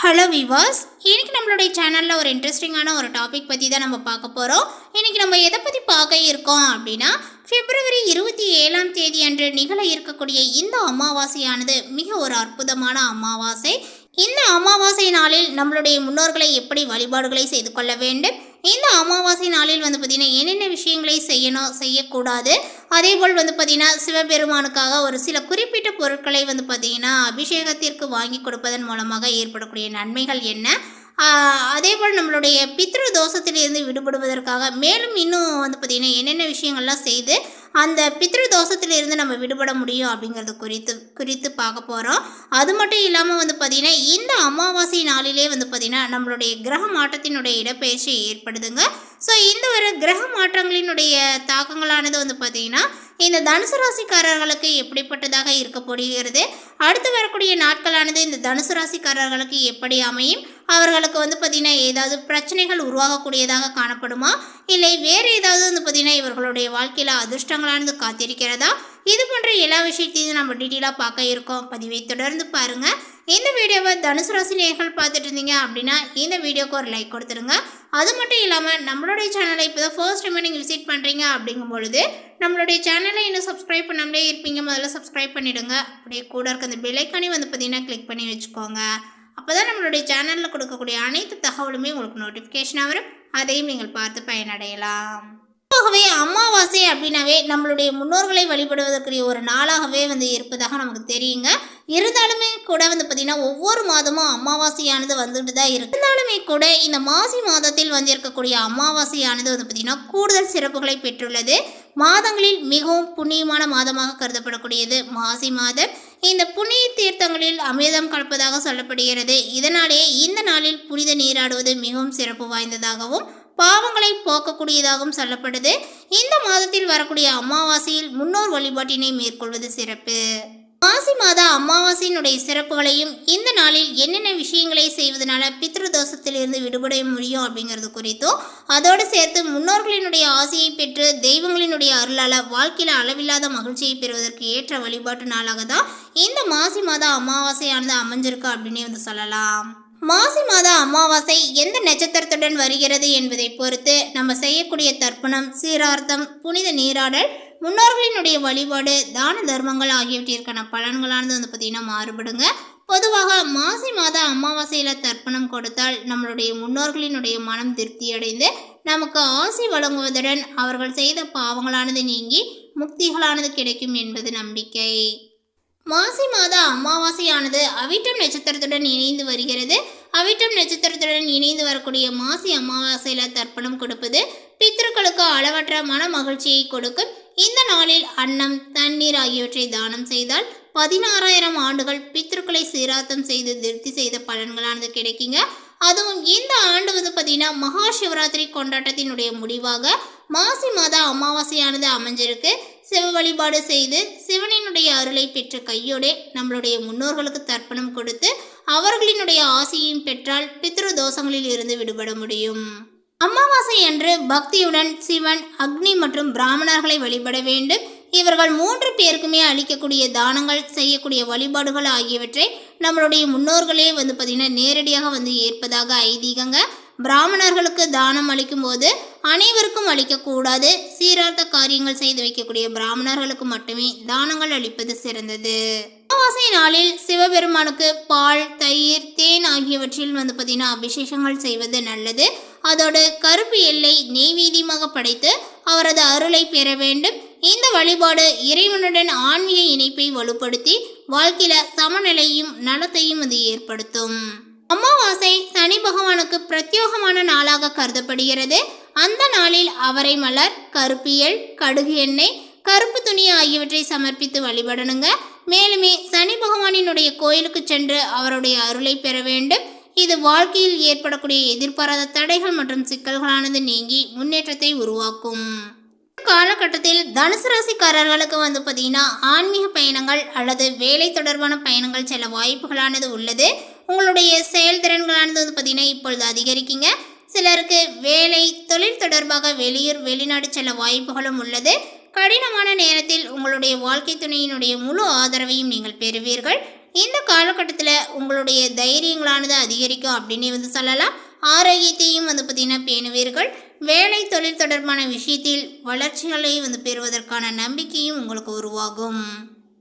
Hello விவாஸ் இன்றைக்கி நம்மளுடைய சேனலில் ஒரு இன்ட்ரெஸ்டிங்கான ஒரு டாபிக் பற்றி தான் நம்ம பார்க்க போகிறோம் இன்னைக்கு நம்ம எதை பற்றி பார்க்க இருக்கோம் அப்படின்னா பிப்ரவரி இருபத்தி ஏழாம் தேதி அன்று நிகழ இருக்கக்கூடிய இந்த அமாவாசையானது மிக ஒரு அற்புதமான அமாவாசை. இந்த அமாவாசை நாளில் நம்மளுடைய முன்னோர்களை எப்படி வழிபாடுகளை செய்து கொள்ள வேண்டும்? இந்த அமாவாசை நாளில் வந்து பார்த்திங்கன்னா என்னென்ன விஷயங்களை செய்யணும் செய்யக்கூடாது? அதே போல் வந்து பார்த்திங்கன்னா சிவபெருமானுக்காக ஒரு சில குறிப்பிட்ட பொருட்களை வந்து பார்த்திங்கன்னா அபிஷேகத்திற்கு வாங்கி கொடுப்பதன் மூலமாக ஏற்படக்கூடிய நன்மைகள் என்ன? அதே போல் நம்மளுடைய பித்ரு தோஷத்திலிருந்து விடுபடுவதற்காக மேலும் இன்னும் வந்து பார்த்திங்கன்னா என்னென்ன விஷயங்கள்லாம் செய்து அந்த பித்ரு தோஷத்திலிருந்து நம்ம விடுபட முடியும் அப்படிங்கிறது குறித்து குறித்து பார்க்க போகிறோம் அது மட்டும் இல்லாமல் வந்து பார்த்திங்கன்னா இந்த அமாவாசை நாளிலே வந்து பார்த்திங்கன்னா நம்மளுடைய கிரக மாற்றத்தினுடைய இடப்பெயர்ச்சி ஏற்படுதுங்க. ஸோ இந்த ஒரு கிரக மாற்றங்களினுடைய தாக்கங்களானது வந்து பார்த்திங்கன்னா இந்த தனுசு ராசிக்காரர்களுக்கு எப்படிப்பட்டதாக இருக்க அடுத்து வரக்கூடிய நாட்களானது இந்த தனுசு ராசிக்காரர்களுக்கு எப்படி அமையும்? அவர்களுக்கு வந்து பார்த்திங்கன்னா ஏதாவது பிரச்சனைகள் உருவாகக்கூடியதாக காணப்படுமா? இல்லை வேறு ஏதாவது வந்து பார்த்திங்கன்னா இவர்களுடைய வாழ்க்கையில் அதிர்ஷ்டங்களானது காத்திருக்கிறதா? இது போன்ற எல்லா விஷயத்தையும் நம்ம டீட்டெயிலாக பார்க்க இருக்கோம். பதிவை தொடர்ந்து பாருங்கள் இந்த வீடியோவை தனுசு ராசி நேர்கள் பார்த்துட்டு இருந்தீங்க அப்படின்னா இந்த வீடியோக்கு ஒரு லைக் கொடுத்துருங்க. அது மட்டும் இல்லாமல் நம்மளுடைய சேனலை இப்போ தான் ஃபர்ஸ்ட் டைம் நீங்கள் விசிட் பண்ணுறீங்க அப்படிங்கும் பொழுது நம்மளுடைய சேனலை இன்னும் சப்ஸ்கிரைப் பண்ணாமலே இருப்பீங்க. முதல்ல சப்ஸ்கிரைப் பண்ணிவிடுங்க அப்படியே கூட இருக்க அந்த பெல்லைக்கானே வந்து பார்த்தீங்கன்னா கிளிக் பண்ணி வச்சுக்கோங்க. அப்போ தான் நம்மளுடைய சேனலில் கொடுக்கக்கூடிய அனைத்து தகவலுமே உங்களுக்கு நோட்டிஃபிகேஷனாக வரும். அதையும் நீங்கள் பார்த்து பயனடையலாம். பொதுவாகவே அமாவாசை அப்படின்னாவே நம்மளுடைய முன்னோர்களை வழிபடுவதற்குரிய ஒரு நாளாகவே வந்து இருப்பதாக நமக்கு தெரியுங்க. இருந்தாலுமே கூட வந்து பார்த்திங்கன்னா ஒவ்வொரு மாதமும் அமாவாசையானது வந்துட்டு தான் இருக்கு. இருந்தாலுமே கூட இந்த மாசி மாதத்தில் வந்து இருக்கக்கூடிய அமாவாசையானது வந்து பார்த்திங்கன்னா கூடுதல் சிறப்புகளை பெற்றுள்ளது. மாதங்களில் மிகவும் புண்ணியமான மாதமாக கருதப்படக்கூடியது மாசி மாதம். இந்த புண்ணிய தீர்த்தங்களில் அமிர்தம் கலப்பதாக சொல்லப்படுகிறது. இதனாலே இந்த நாளில் புனித நீராடுவது மிகவும் சிறப்பு வாய்ந்ததாகவும் பாவங்களை போக்கக்கூடியதாகவும் சொல்லப்படுது. இந்த மாதத்தில் வரக்கூடிய அமாவாசையில் முன்னோர் வழிபாட்டினை மேற்கொள்வது சிறப்பு. மாசி மாத அமாவாசையினுடைய சிறப்புகளையும் இந்த நாளில் என்னென்ன விஷயங்களை செய்வதனால பித்ரு தோஷத்திலிருந்து விடுபட முடியும் அப்படிங்கிறது குறித்தும் அதோடு சேர்த்து முன்னோர்களினுடைய ஆசையை பெற்று தெய்வங்களினுடைய அருளால் வாழ்க்கையில் அளவில்லாத மகிழ்ச்சியை பெறுவதற்கு ஏற்ற வழிபாட்டு நாளாக தான் இந்த மாசி மாத அமாவாசையானது அமைஞ்சிருக்கு அப்படின்னு வந்து சொல்லலாம். மாசி மாத அமாவாசை எந்த நட்சத்திரத்துடன் வருகிறது என்பதை பொறுத்து நம்ம செய்யக்கூடிய தர்ப்பணம் சீரார்த்தம் புனித நீராடல் முன்னோர்களினுடைய வழிபாடு தான தர்மங்கள் ஆகியவற்றிற்கான பலன்களானது வந்து பார்த்திங்கன்னா மாறுபடுங்க. பொதுவாக மாசி மாத அமாவாசையில் தர்ப்பணம் கொடுத்தால் நம்மளுடைய முன்னோர்களினுடைய மனம் திருப்தியடைந்து நமக்கு ஆசி வழங்குவதுடன் அவர்கள் செய்த பாவங்களானது நீங்கி முக்திகளானது கிடைக்கும் என்பது நம்பிக்கை. மாசி மாத அமாவாசையானது அவிட்டம் நட்சத்திரத்துடன் இணைந்து வருகிறது. அவிட்டம் நட்சத்திரத்துடன் இணைந்து வரக்கூடிய மாசி அமாவாசையில் தர்ப்பணம் கொடுப்பது பித்திருக்களுக்கு அளவற்ற மன மகிழ்ச்சியை கொடுக்கும். இந்த நாளில் அன்னம் தண்ணீர் ஆகியவற்றை தானம் செய்தால் பதினாறாயிரம் ஆண்டுகள் பித்ருக்களை சீராத்தம் செய்து திருப்தி செய்த பலன்களானது கிடைக்குங்க. அதுவும் இந்த ஆண்டு வந்து பார்த்திங்கன்னா மகா சிவராத்திரி கொண்டாட்டத்தினுடைய முடிவாக மாசி மாத அமாவாசையானது அமைஞ்சிருக்கு. சிவ வழிபாடு செய்து சிவனினுடைய அருளை பெற்ற கையோடே நம்மளுடைய முன்னோர்களுக்கு தர்ப்பணம் கொடுத்து அவர்களினுடைய ஆசையும் பெற்றால் பித்ரு தோஷங்களில் இருந்து விடுபட முடியும். அமாவாசை அன்று பக்தியுடன் சிவன் அக்னி மற்றும் பிராமணர்களை வழிபட வேண்டும். இவர்கள் மூன்று பேருக்குமே அளிக்கக்கூடிய தானங்கள் செய்யக்கூடிய வழிபாடுகள் ஆகியவற்றை நம்மளுடைய முன்னோர்களே வந்து பார்த்திங்கன்னா நேரடியாக வந்து ஏற்பதாக ஐதீகங்க. பிராமணர்களுக்கு தானம் அளிக்கும் போது அனைவருக்கும் அளிக்கக்கூடாது. சீரார்த்த காரியங்கள் செய்து வைக்கக்கூடிய பிராமணர்களுக்கு மட்டுமே தானங்கள் அளிப்பது சிறந்தது. அமாவாசை நாளில் சிவபெருமானுக்கு பால் தயிர் தேன் ஆகியவற்றில் வந்து பார்த்திங்கன்னா அபிஷேகங்கள் செய்வது நல்லது. அதோடு கருப்பு எல்லை நெய்வேதியமாக படைத்து அவரது அருளை பெற வேண்டும். இந்த வழிபாடு இறைவனுடன் ஆன்மீக இணைப்பை வலுப்படுத்தி வாழ்க்கையில சமநிலையும் நலத்தையும் அது ஏற்படுத்தும். அமாவாசை சனி பகவானுக்கு பிரத்யோகமான நாளாக கருதப்படுகிறது. அந்த நாளில் அவரை மலர் கருப்பியல் கடுகு எண்ணெய் கருப்பு துணி ஆகியவற்றை சமர்ப்பித்து வழிபடணுங்க. மேலுமே சனி பகவானினுடைய கோயிலுக்கு சென்று அவருடைய அருளை பெற வேண்டும். இது வாழ்க்கையில் ஏற்படக்கூடிய எதிர்பாராத தடைகள் மற்றும் சிக்கல்களானது நீங்கி முன்னேற்றத்தை உருவாக்கும். காலகட்டத்தில் தனுசு ராசிக்காரர்களுக்கு வந்து பார்த்தீங்கன்னா ஆன்மீக பயணங்கள் அல்லது வேலை தொடர்பான பயணங்கள் செல்ல வாய்ப்புகளானது உள்ளது. உங்களுடைய செயல்திறன்களானது வந்து பார்த்தீங்கன்னா இப்பொழுது அதிகரிக்குங்க. சிலருக்கு வேலை தொழில் தொடர்பாக வெளியூர் வெளிநாடு செல்ல வாய்ப்புகளும் உள்ளது. கடினமான நேரத்தில் உங்களுடைய வாழ்க்கை துணையினுடைய முழு ஆதரவையும் நீங்கள் பெறுவீர்கள். இந்த காலகட்டத்தில் உங்களுடைய தைரியங்களானது அதிகரிக்கும் அப்படின்னு வந்து சொல்லலாம். ஆரோக்கியத்தையும் வந்து பார்த்திங்கன்னா பேணுவீர்கள். வேலை தொழில் தொடர்பான விஷயத்தில் வளர்ச்சிகளை வந்து பெறுவதற்கான நம்பிக்கையும் உங்களுக்கு உருவாகும்.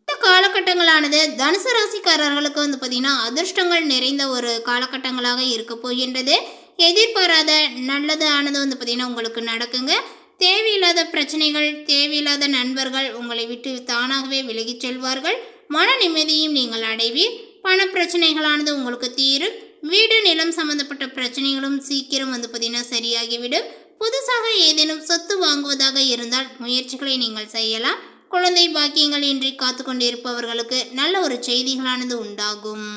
இந்த காலகட்டங்களானது தனுசு ராசிக்காரர்களுக்கு வந்து பார்த்திங்கன்னா அதிர்ஷ்டங்கள் நிறைந்த ஒரு காலகட்டங்களாக இருக்க போகின்றது. எதிர்பாராத நல்லது ஆனது வந்து பார்த்திங்கன்னா உங்களுக்கு நடக்குங்க. தேவையில்லாத பிரச்சனைகள் தேவையில்லாத நண்பர்கள் உங்களை விட்டு தானாகவே விலகிச் செல்வார்கள். மன நிம்மதியும் நீங்கள் அடைவீர். பண பிரச்சனைகளானது உங்களுக்கு தீரும். வீடு நிலம் சம்பந்தப்பட்ட பிரச்சனைகளும் சீக்கிரம் வந்து பார்த்தீங்கன்னா சரியாகிவிடும். புதுசாக ஏதேனும் சொத்து வாங்குவதாக இருந்தால் முயற்சிகளை நீங்கள் செய்யலாம். குழந்தை பாக்கியங்கள் இன்றி காத்து கொண்டிருப்பவர்களுக்கு நல்ல ஒரு செய்திகளானது உண்டாகும்.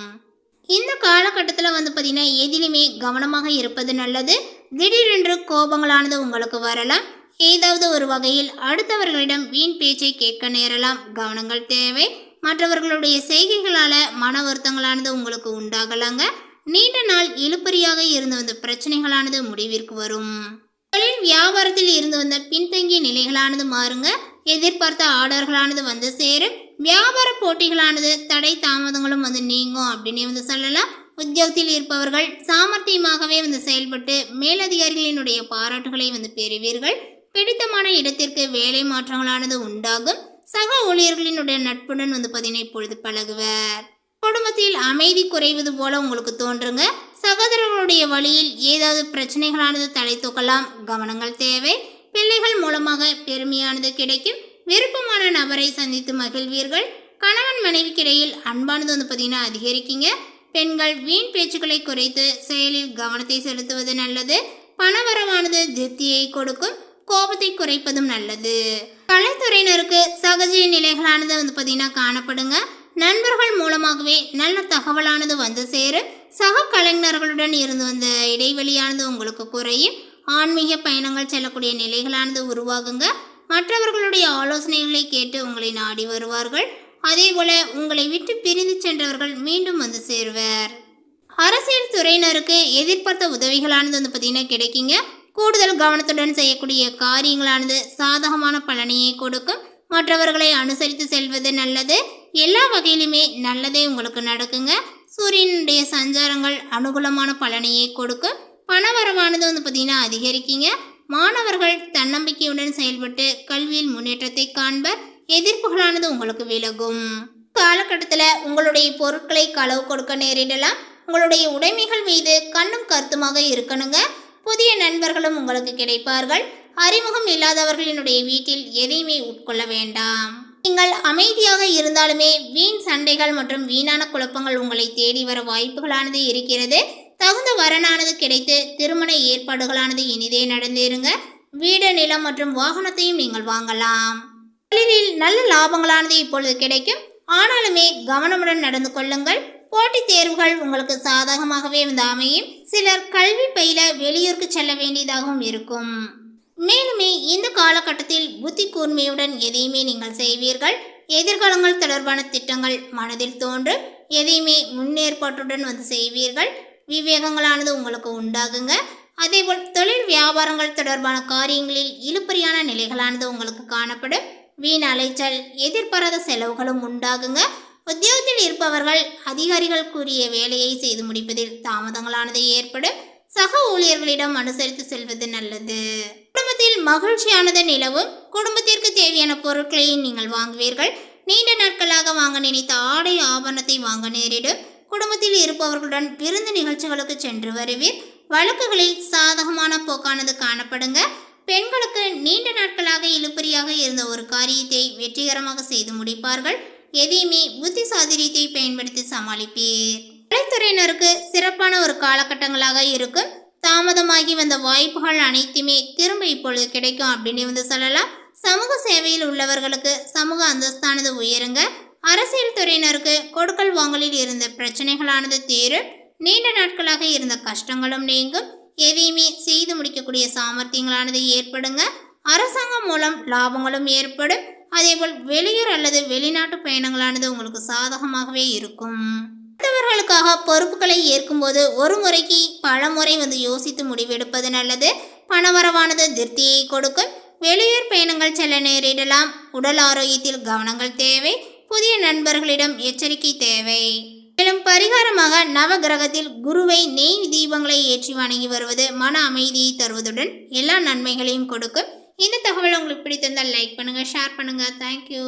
இந்த காலகட்டத்தில் வந்து பார்த்திங்கன்னா எதிலுமே கவனமாக இருப்பது நல்லது. திடீரென்று கோபங்களானது உங்களுக்கு வரலாம். ஏதாவது ஒரு வகையில் அடுத்தவர்களிடம் வீண் பேச்சை கேட்க நேரலாம். கவனங்கள் தேவை. மற்றவர்களுடைய செய்கைகளால் மன வருத்தங்களானது உங்களுக்கு உண்டாகலாங்க. நீண்ட நாள் இழுப்பறியாக இருந்து வந்த பிரச்சனைகளானது முடிவிற்கு வரும். தொழில் வியாபாரத்தில் இருந்து வந்த பின்தங்கிய நிலைகளானது மாறுங்க. எதிர்பார்த்த ஆர்டர்களானது வந்து சேரும். வியாபார போட்டிகளானது தடை தாமதங்களும் வந்து நீங்கும் அப்படின்னு வந்து சொல்லலாம். உத்தியோகத்தில் இருப்பவர்கள் சாமர்த்தியமாகவே வந்து செயல்பட்டு மேலதிகாரிகளினுடைய பாராட்டுகளை வந்து பெறுவீர்கள். பிடித்தமான இடத்திற்கு வேலை மாற்றங்களானது உண்டாகும். சக ஊழியர்களினுடைய நட்புடன் வந்து பார்த்தீங்கன்னா இப்பொழுது பழகுவர். குடும்பத்தில் அமைதி குறைவது போல உங்களுக்கு தோன்றுங்க. சகோதரர்களுடைய வழியில் ஏதாவது பிரச்சனைகளானது தலை தூக்கலாம். கவனங்கள் தேவை. பிள்ளைகள் மூலமாக பெருமையானது கிடைக்கும். விருப்பமான நபரை சந்தித்து மகிழ்வீர்கள். கணவன் மனைவிக்கிடையில் அன்பானது வந்து பார்த்தீங்கன்னா அதிகரிக்குங்க. பெண்கள் வீண் பேச்சுக்களை குறைத்து செயலில் கவனத்தை செலுத்துவது நல்லது. பணவரவானது திருப்தியை கொடுக்கும். கோபத்தை குறைப்பதும் நல்லது. கலைத்துறையினருக்கு சகஜ நிலைகளானது வந்து பார்த்தீங்கன்னா காணப்படுங்க. நண்பர்கள் மூலமாகவே நல்ல தகவலானது வந்து சேரும். சக கலைஞர்களுடன் இருந்து வந்த இடைவெளியானது உங்களுக்கு குறையும். ஆன்மீக பயணங்கள் செல்லக்கூடிய நிலைகளானது உருவாகுங்க. மற்றவர்களுடைய ஆலோசனைகளை கேட்டு உங்களை நாடி வருவார்கள். அதேபோல உங்களை விட்டு பிரிந்து சென்றவர்கள் மீண்டும் வந்து சேருவர். அரசியல் துறையினருக்கு எதிர்பார்த்த உதவிகளானது வந்து பார்த்தீங்கன்னா கிடைக்குங்க. கூடுதல் கவனத்துடன் செய்யக்கூடிய காரியங்களானது சாதகமான பலனையை கொடுக்கும். மற்றவர்களை அனுசரித்து செல்வது நல்லது. எல்லா வகையிலுமே நல்லதே உங்களுக்கு நடக்குங்க. சூரியனுடைய சஞ்சாரங்கள் அனுகூலமான பலனையை கொடுக்கும். பணவரவானது வந்து பார்த்தீங்கன்னா அதிகரிக்குங்க. மாணவர்கள் தன்னம்பிக்கையுடன் செயல்பட்டு கல்வியில் முன்னேற்றத்தை காண்பர். எதிர்ப்புகளானது உங்களுக்கு விலகும். காலகட்டத்தில் உங்களுடைய பொருட்களை களவு கொடுக்க நேரிடலாம். உங்களுடைய உடைமைகள் மீது கண்ணும் கருத்துமாக இருக்கணுங்க. புதிய நண்பர்களும் உங்களுக்கு கிடைப்பார்கள். அறிமுகம் இல்லாதவர்களினுடைய வீட்டில் எதையுமே உட்கொள்ள வேண்டாம். நீங்கள் அமைதியாக இருந்தாலுமே வீண் சண்டைகள் மற்றும் வீணான குழப்பங்கள் உங்களை தேடி வர வாய்ப்புகளானது இருக்கிறது. தகுந்த வரனானது கிடைத்து திருமண ஏற்பாடுகளானது இனிதே நடந்தேறுங்க. வீடு நிலம் மற்றும் வாகனத்தையும் நீங்கள் வாங்கலாம். தொழிலில் நல்ல லாபங்களானது இப்பொழுது கிடைக்கும். ஆனாலுமே கவனமுடன் நடந்து கொள்ளுங்கள். போட்டித் தேர்வுகள் உங்களுக்கு சாதகமாகவே வந்து அமையும். சிலர் கல்வி பயில வெளியூருக்கு செல்ல வேண்டியதாகவும் இருக்கும். மேலுமே இந்த காலகட்டத்தில் புத்தி கூர்மையுடன் எதையுமே நீங்கள் செய்வீர்கள். எதிர்காலங்கள் தொடர்பான திட்டங்கள் மனதில் தோன்றும் எதையுமே முன்னேற்பாட்டுடன் வந்து செய்வீர்கள். விவேகங்களானது உங்களுக்கு உண்டாகுங்க. அதேபோல் தொழில் வியாபாரங்கள் தொடர்பான காரியங்களில் இழுப்பறியான நிலைகளானது உங்களுக்கு காணப்படும். வீண் அலைச்சல் எதிர்பாராத செலவுகளும் உண்டாகுங்க. உத்தியோகத்தில் இருப்பவர்கள் அதிகாரிகள் கூறிய வேலையை செய்து முடிப்பதில் தாமதங்களானது ஏற்படும் சக ஊழியர்களிடம் அனுசரித்து செல்வது நல்லது. குடும்பத்தில் மகிழ்ச்சியானது நிலவும். குடும்பத்திற்கு தேவையான பொருட்களையும் நீங்கள் வாங்குவீர்கள். நீண்ட நாட்களாக வாங்க நினைத்த ஆடை ஆபரணத்தை வாங்க நேரிடும். குடும்பத்தில் இருப்பவர்களுடன் விருந்து நிகழ்ச்சிகளுக்கு சென்று வருவீர். வழக்குகளில் சாதகமான போக்கானது காணப்படுங்க. பெண்களுக்கு நீண்ட நாட்களாக இழுபறியாக இருந்த ஒரு காரியத்தை வெற்றிகரமாக செய்து முடிப்பார்கள். எதையுமே புத்தி சாதுரியத்தை பயன்படுத்தி சமாளிப்பீர். கலைத்துறையினருக்கு சிறப்பான ஒரு காலகட்டங்களாக இருக்கும். தாமதமாகி வந்த வாய்ப்புகள் அனைத்துமே திரும்ப இப்பொழுது கிடைக்கும் அப்படின்னு வந்து சொல்லலாம். சமூக சேவையில் உள்ளவர்களுக்கு சமூக அந்தஸ்தானது உயருங்க. அரசியல் துறையினருக்கு கொடுக்கல் வாங்கலில் இருந்த பிரச்சனைகளானது தீரும். நீண்ட நாட்களாக இருந்த கஷ்டங்களும் நீங்கும். எதையுமே செய்து முடிக்கக்கூடிய சாமர்த்தியங்களானது ஏற்படுங்க. அரசாங்கம் மூலம் லாபங்களும் ஏற்படும். அதேபோல் வெளியூர் அல்லது வெளிநாட்டு பயணங்களானது உங்களுக்கு சாதகமாகவே இருக்கும். மற்றவர்களுக்காக பொறுப்புகளை ஏற்கும்போது ஒரு முறைக்கு பல முறை வந்து யோசித்து முடிவெடுப்பது நல்லது. பணவரவானது திருப்தியை கொடுக்கும். வெளியூர் பயணங்கள் செல்ல நேரிடலாம். உடல் ஆரோக்கியத்தில் கவனங்கள் தேவை. புதிய நண்பர்களிடம் எச்சரிக்கை தேவை. மேலும் பரிகாரமாக நவகிரகத்தில் குருவை நெய் தீபங்களை ஏற்றி வணங்கி வருவது மன அமைதியை தருவதுடன் எல்லா நன்மைகளையும் கொடுக்கும். இந்த தகவல் உங்களுக்கு பிடித்திருந்தால் லைக் பண்ணுங்கள் ஷேர் பண்ணுங்கள் தேங்க்யூ